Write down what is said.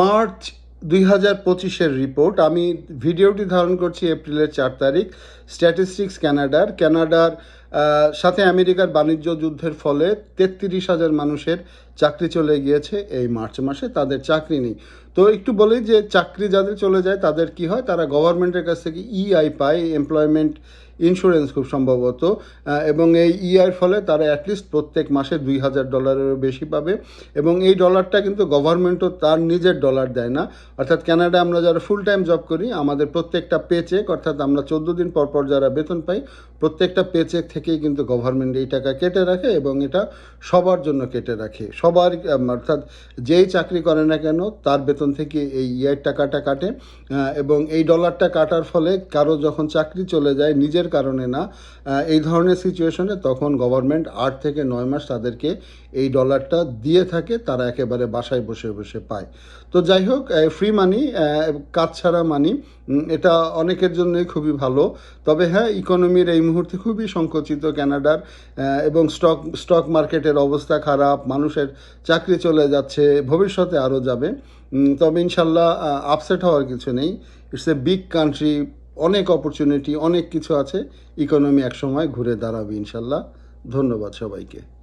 March দুই হাজার পঁচিশের রিপোর্ট আমি ভিডিওটি ধারণ করছি এপ্রিলের চার তারিখ। স্ট্যাটিস্টিক্স ক্যানাডার কানাডার আহ, সাথে আমেরিকার বাণিজ্য যুদ্ধের ফলে তেত্রিশ হাজার মানুষের চাকরি চলে গিয়েছে এই মার্চ মাসে, তাদের চাকরি নেই। তো একটু বলি যে চাকরি যাদের চলে যায়, তাদের কি হয়? তারা গভর্নমেন্টের কাছ থেকে ইআই পায় এমপ্লয়মেন্ট ইন্স্যুরেন্স খুব সম্ভবত এবং এই ইআইয়ের ফলে তারা অ্যাটলিস্ট প্রত্যেক মাসে দুই হাজার ডলারেরও বেশি পাবে, এবং এই ডলারটা কিন্তু গভর্নমেন্টও তার নিজের ডলার দেয় না। অর্থাৎ ক্যানাডা আমরা যারা ফুল টাইম জব করি, আমাদের প্রত্যেকটা পেচেক অর্থাৎ আমরা চোদ্দ দিন পর পর যারা বেতন পাই প্রত্যেকটা পেচেক থেকেই কিন্তু গভর্নমেন্ট এই টাকা কেটে রাখে এবং এটা সবার জন্য কেটে রাখে। সবার অর্থাৎ যেই চাকরি করে না কেন, তার বেতন থেকে এই ইআইয়ের টাকাটা কাটে এবং এই ডলারটা কাটার ফলে কারও যখন চাকরি চলে যায় নিজের কারণে না এই ধরনের সিচুয়েশনে তখন গভর্নমেন্ট আট থেকে নয় মাস তাদেরকে এই ডলারটা দিয়ে থাকে, তারা একেবারে বাসায় বসে বসে পায়। তো যাই হোক ফ্রি মানি কাজ ছাড়া মানি এটা অনেকের জন্যই খুবই ভালো। তবে হ্যাঁ ইকোনমির এই মুহূর্তে খুবই সংকুচিত ক্যানাডার এবং স্টক স্টক মার্কেটের অবস্থা খারাপ, মানুষের চাকরি চলে যাচ্ছে, ভবিষ্যতে আরও যাবে। তবে ইনশাল্লাহ আপসেট হওয়ার কিছু নেই। ইটস এ বিগ কান্ট্রি অনেক অপরচুনিটি অনেক কিছু আছে। ইকোনমি একসময় ঘুরে দাঁড়াবে ইনশাল্লাহ। ধন্যবাদ সবাইকে।